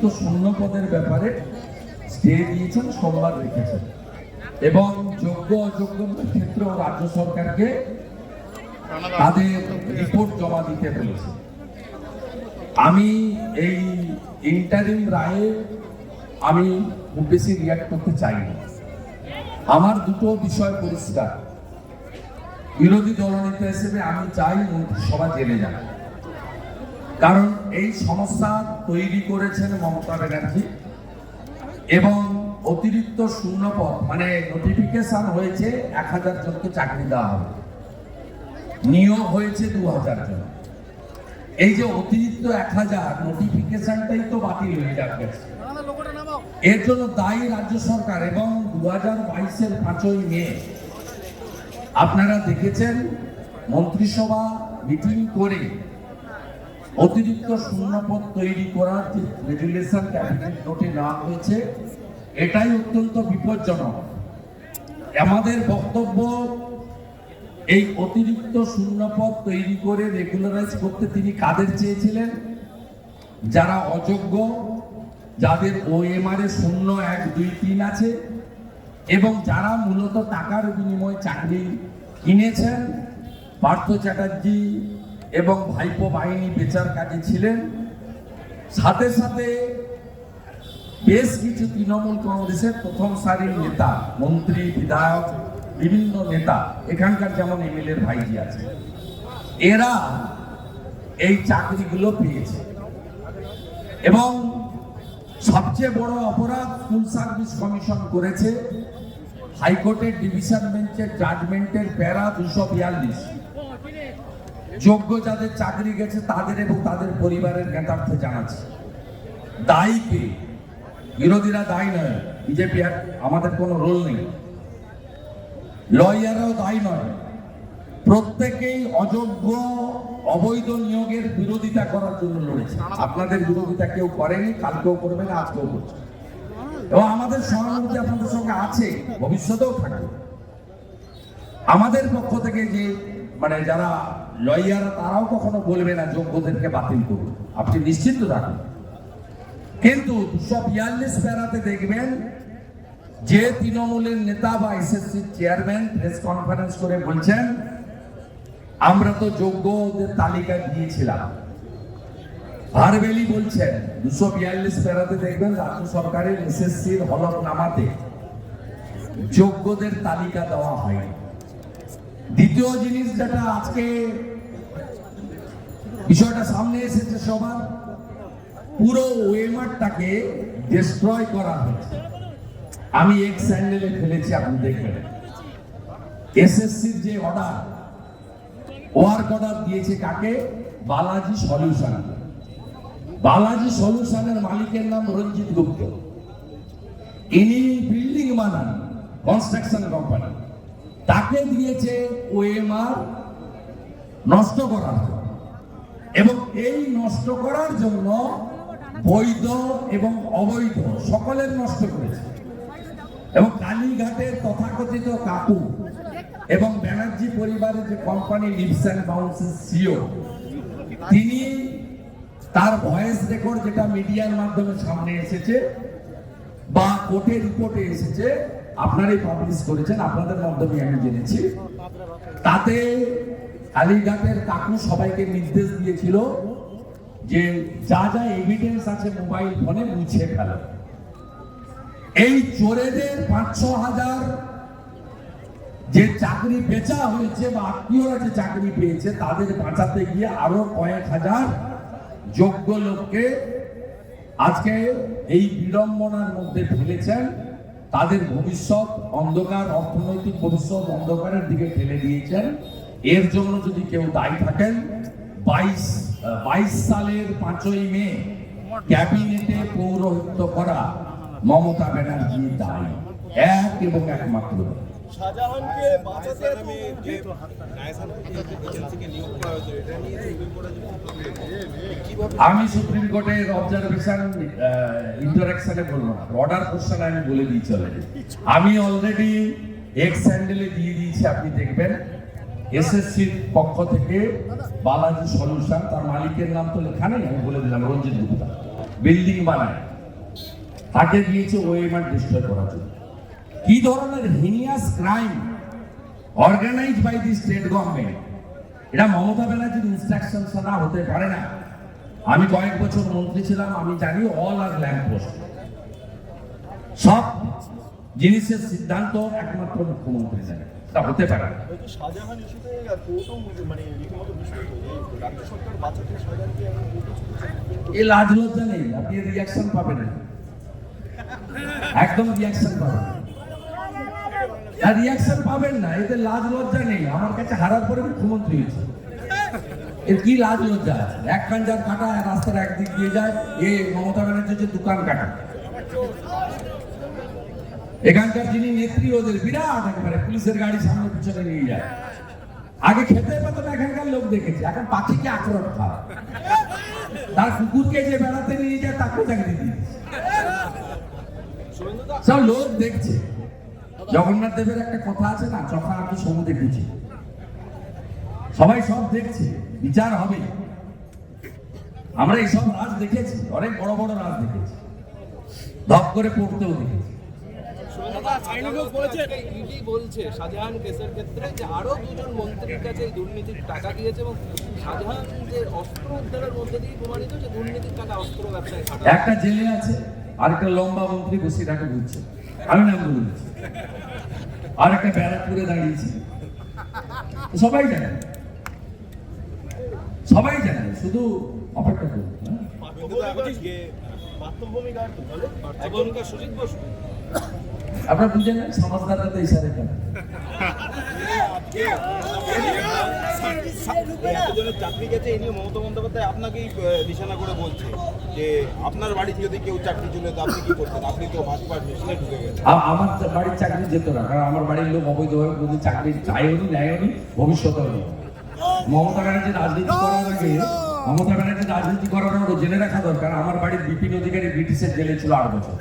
অতিরিক্ত শূন্য পদের ব্যাপারে স্টে দিয়েছেন, সোমবার রেখেছেন। এবং যোগ্য অযোগ্যতার ক্ষেত্রেও রাজ্য সরকারকে তাদের রিপোর্ট জমা দিতে বলেছে। আমি এই ইন্টারিম রায়ে আমি খুব বেশি রিয়াক্ট করতে চাই না আমার দুটো বিষয় পরিষ্কার। বিরোধী দলনেতা হিসেবে আমি চাই মন্ত্রিসভা জেনে যান কারণ এই সমস্যা তৈরি করেছেন মমতা ব্যানার্জি। এবং অতিরিক্ত শূন্যপদ মানে নোটিফিকেশন হয়েছে এক হাজার জনকে চাকরি দেওয়া হবে। নিয়োগ হয়েছে দু হাজার জন। এই যে অতিরিক্ত এক হাজার নোটিফিকেশনটাই তো বাতিল হয়ে যাবে। এর জন্য দায়ী রাজ্য সরকার এবং দু হাজার বাইশের পাঁচই মে। আপনারা দেখেছেন মন্ত্রিসভা মিটিং করে অতিরিক্ত শূন্যপদ তৈরি করার যে রেজুলেশন ক্যাবিনেট নোটে নেওয়া হয়েছে, এটাই অত্যন্ত বিপজ্জনক। আমাদের বক্তব্য, এই অতিরিক্ত শূন্যপদ তৈরি করে রেগুলারাইজ করতে তিনি কাদের চেয়েছিলেন? যারা অযোগ্য, যাদের ওএমআর এ শূন্য এক দুই তিন আছে, এবং যারা মূলত টাকার বিনিময়ে চাকরি কিনেছেন, পার্থ চ্যাটার্জি এবং ভাইপো বাহিনী বেচার কাজে ছিলেন। সাথে সাথে বেশ কিছু তৃণমূল কংগ্রেসের প্রথম সারির নেতা, মন্ত্রী, বিধায়ক, বিভিন্ন নেতা, এখানকার যেমন এমএলএ ভাইজি আছে, এরা এই চাকরিগুলো পেয়েছে। এবং সবচেয়ে বড় অপরাধ ফুল সার্ভিস কমিশন করেছে, হাইকোর্টের ডিভিশন বেঞ্চের জাজমেন্টের প্যারা দুশো বিয়াল্লিশ। যোগ্য যাদের চাকরি গেছে তাদের এবং তাদের পরিবারের জ্ঞাতার্থে জানাচ্ছে। দায়ী কে? বিরোধীরা দায়ী নয়। বিজেপি আমাদের কোনো রোল নেই। লয়াররাও দায়ী নয়। প্রত্যেকেই অযোগ্য, অবৈধ নিয়োগের বিরোধিতা করার জন্য লড়েছে। আপনাদের বিরোধিতা কেউ করেনি, কালকেও করবে না, আজকেও করছে। এবং আমাদের সহানুভূতি আপনাদের সঙ্গে আছে, ভবিষ্যতেও থাকবে। আমাদের পক্ষ থেকে যে মানে যারা লয়ার, তারাও কখনো বলবে না যোগ্যদেরকে বাতিল করুন। আপনি নিশ্চিন্ত থাকুন। কিন্তু দুশো বিয়াল্লিশ প্যারাতে দেখবেন, যে তৃণমূলের নেতা বা এসএসসি চেয়ারম্যান প্রেস কনফারেন্স করে বলছেন, আমরা তো যোগ্যদের তালিকা দিয়েছিলাম। ভারবেলি বলছেন, দুশো বিয়াল্লিশ প্যারাতে দেখবেন রাজ্য সরকারের এসএসসির হলফনামাতে যোগ্যদের তালিকা দেওয়া হয়নি। দ্বিতীয় জিনিস যেটা আজকে বিষয়টা সামনে এসেছে সবার, পুরো ওয়েমারটাকে ডিস্ট্রয় করা হয়েছে। আমি এক স্যান্ডেলে ফেলেছি, আপনি দেখবেন। এসএসসির যে অর্ডার ওয়ার্ক অর্ডার দিয়েছে কাকে? বালাজি সলিউশন বালাজি সলিউশনের মালিকের নাম রঞ্জিত গুপ্ত। ইনি বিল্ডিং বানান কনস্ট্রাকশন কোম্পানি তাকে দিয়েছে ওএমআর নষ্ট করার এবং এই নষ্ট করার জন্য বৈধ এবং অবৈধ সকলের নষ্ট করেছে। এবং কালীঘাটের তথাকথিত কাকু এবং ব্যানার্জি পরিবারের যে কোম্পানি লিপস অ্যান্ড বাউন্সের সিও তিনি তার ভয়েস রেকর্ড যেটা মিডিয়ার মাধ্যমে সামনে এসেছে বা কোর্টে রিপোর্টে এসেছে আপনারাই পাবলিশ করেছেন, আপনাদের মাধ্যমে আমি জেনেছি। তাতে কালীঘাটের কাকু সবাইকে নির্দেশ দিয়েছিল যে যা যা এভিডেন্স আছে মোবাইল ফোনে মুছে ফেলা। এই চোরেদের পাঁচ ছ হাজার যে চাকরি বেচা হয়েছে বা আত্মীয়রা যে চাকরি পেয়েছে, তাদের বাঁচাতে গিয়ে আরও কয়েক হাজার যোগ্য লোককে আজকে এই বিড়ম্বনার মধ্যে ফেলেছেন। তাদের ভবিষ্যৎ অন্ধকার, অর্থনৈতিক ভবিষ্যৎ অন্ধকারের দিকে ঠেলে দিয়েছেন। এর জন্য যদি কেউ দায়ী থাকেন, বাইশ বাইশ সালের পাঁচই মে ক্যাবিনেটে পৌরোহিত্য করা মমতা ব্যানার্জি দায়ী। এক এবং একমাত্র। শাহজাহানকে বাঁচাতে আমি যেহেতু এজেন্সিকে নিয়োগ করা হয়েছে এটা নিয়ে সুপ্রিম কোর্টে আমি সুপ্রিম কোর্টের অবজারভেশন ইন্টারাকশনে বলব না অর্ডার কোশ্চেন আমি বলে দিয়েছি অলরেডি আমি অলরেডি এক্স হ্যান্ডেলে দিয়ে দিয়েছি আপনি দেখবেন। এসএসসির পক্ষ থেকে বালাজি সলিউশন তার মালিকের নাম তো লেখা নেই আমি বলে দিলাম রঞ্জিত গুপ্তা। বিল্ডিং বানায়। তাকে দিয়েছে ওএমআর ডিস্ট্রয় করার জন্য। কি ধরনের heinous crime organise by the state government এটা মমতা ব্যানার্জির ইনস্ট্রাকশন ছাড়া হতে পারে না। আমি কয়েক বছর মন্ত্রী ছিলাম আমি জানি অল আর ল্যাম্প পোস্ট সব জিনিসের সিদ্ধান্ত একমাত্র মুখ্যমন্ত্রী জানে তা হতে পারে মানে রীতিমতো বিস্মিত যে রাজ্য সরকার বাঁচাতে শাহজাহানকে এখন কোর্টে ছুটেছে এ লাজ লজ্জা নেই আপনি রিয়াকশন পাবেন একদম রিয়াকশন পাবেন। আর রিয়াকশন পাবেন না এতে লাজ লজ্জা নেই। আমার কাছে হারার পরে মুখ্যমন্ত্রী হয়েছে। এর কি লাজ লজ্জা? আছে এক কাঞ্জার কাটা রাস্তার একদিক দিয়ে যায়, এ মমতা ব্যানার্জি হচ্ছে দোকান কাটা। এখানকার যিনি নেত্রী, ওদের বিরাট একবারে পুলিশের গাড়ি সামনে পিছনে নিয়ে যায়। আগে খেতে পেত না এখানকার লোক দেখেছে, এখন পাখিকে আক্রমণ খায় তার কুকুরকে যে বেড়াতে নিয়ে যায় তাকে চাকরি দিয়ে দিয়েছে। সব লোক দেখছে। জগন্নাথ দেবের একটা কথা আছে না চোখা আমি সমুদ্রে খুঁজি সবাই সব দেখছে বিচার হবে। আমরা এইসব রাজ দেখেছি অনেক বড় বড় রাজ দেখেছি। ধপ করে পড়তেও দেখেছি। বলছে। শাহজাহান কেসের ক্ষেত্রে যে আরও দুজন মন্ত্রীর কাছে এই দুর্নীতির টাকা গিয়েছে এবং শাহজাহান যে অস্ত্র উদ্ধারের মধ্যে দিয়ে প্রমাণিত যে দুর্নীতির টাকা অস্ত্র ব্যবসায় একটা জেলে আছে আর একটা লম্বা মন্ত্রী বসে বসিরহাটে ঘুরছে। আমি নাম বলে দিচ্ছি আর একটা ব্যারাকপুরে দাঁড়িয়েছি। সবাই জানে। সবাই জানে, শুধু অপেক্ষা করুন বসু আপনারা বুঝেন না সমাজদাররা তো ইশারে করে। মমতা আমার বাড়ির চাকরি যেত না, কারণ আমার বাড়ির লোক অবৈধভাবে চাকরি নি, নেয়ও নি, ভবিষ্যতেও মমতা ব্যানার্জি রাজনীতি করার আগে, মমতা ব্যানার্জি রাজনীতি করার আগে জেনে রাখা দরকার, আমার বাড়ির বিপিন অধিকারী ব্রিটিশের জেলে ছিল আট বছর।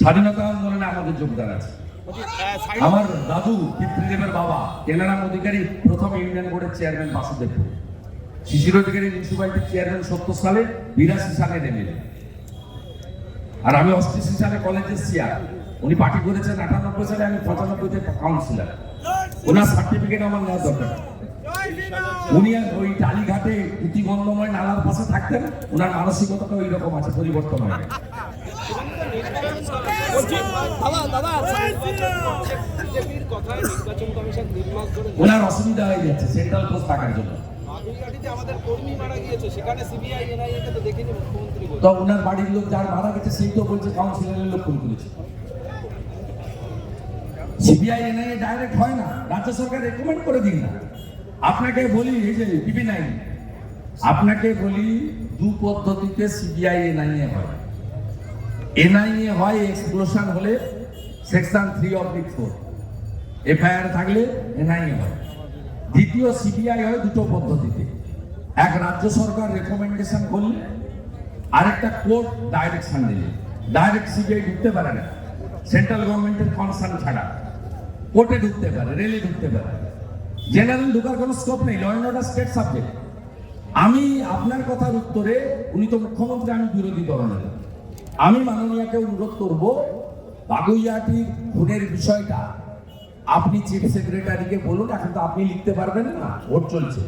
স্বাধীনতা আন্দোলনে আমাদের যোগদান আছে। আমার দাদু পিতৃদেবের বাবা কেনারাম অধিকারী, প্রথম ইউনিয়ন বোর্ডের চেয়ারম্যান বাসুদেবপুর শিশির অধিকারী মিউনিসিপালিটির চেয়ারম্যান সত্তর সালে, বিরাশি সালে নেমেন আর আমি অষ্টাশি সালে কলেজের সিয়ার উনি পার্টি করেছেন আটানব্বই সালে, আমি পঁচানব্বইতে কাউন্সিলর ওনার সার্টিফিকেট আমার নেওয়ার দরকার। উনি ওই টালিঘাটে পুঁতিগন্ধময় নালার পাশে থাকতেন, ওনার মানসিকতাটা ওই রকম আছে, পরিবর্তন হয় ওনার অসুবিধা হয়ে যাচ্ছে সেন্ট্রাল পোস্ট থাকার জন্য। কর্মী মারা গিয়েছে সেখানে সিবিআই এনআইএ কে তো ওনার বাড়ির লোক যার মারা গেছে সেই তো বলছে কাউন্সিলরের লোক ফোন করেছে। সিবিআই এনআইএ ডাইরেক্ট হয় না রাজ্য সরকার রেকমেন্ড করে দিন না। আপনাকে বলি এই যে টিভি নাইন আপনাকে বলি দু পদ্ধতিতে সিবিআই এনআইএ হয়। এনআইএ হয় এক্সপ্লোশন হলে section three the four. FIR থাকলে এনআইএ হয়। দ্বিতীয় সিবিআই হয় দুটো পদ্ধতিতে। এক রাজ্য সরকার রেকমেন্ডেশন করলে, আরেকটা কোর্ট ডাইরেকশন দিলে। ডাইরেক্ট সিবিআই ঢুকতে পারে না। সেন্ট্রাল গভর্নমেন্টের কনসার্ন ছাড়া। কোর্টে ঢুকতে পারে রেলে ঢুকতে পারে। জেনারেল ঢুকার কোনো স্কোপ নেই ল অ্যান্ড স্টেট সাবজেক্ট আমি আপনার কথার উত্তরে, উনি তো মুখ্যমন্ত্রী, আমি বিরোধী দলের আমি মাননীয়াকে অনুরোধ করব, বাগুইয়াটির খুনের বিষয়টা আপনি চিফ সেক্রেটারিকে বলুন, এখন তো আপনি লিখতে পারবেন না, ভোট চলছে।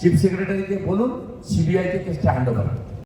চিফ সেক্রেটারিকে বলুন, সিবিআইকে কেসটা হ্যান্ড ওভার।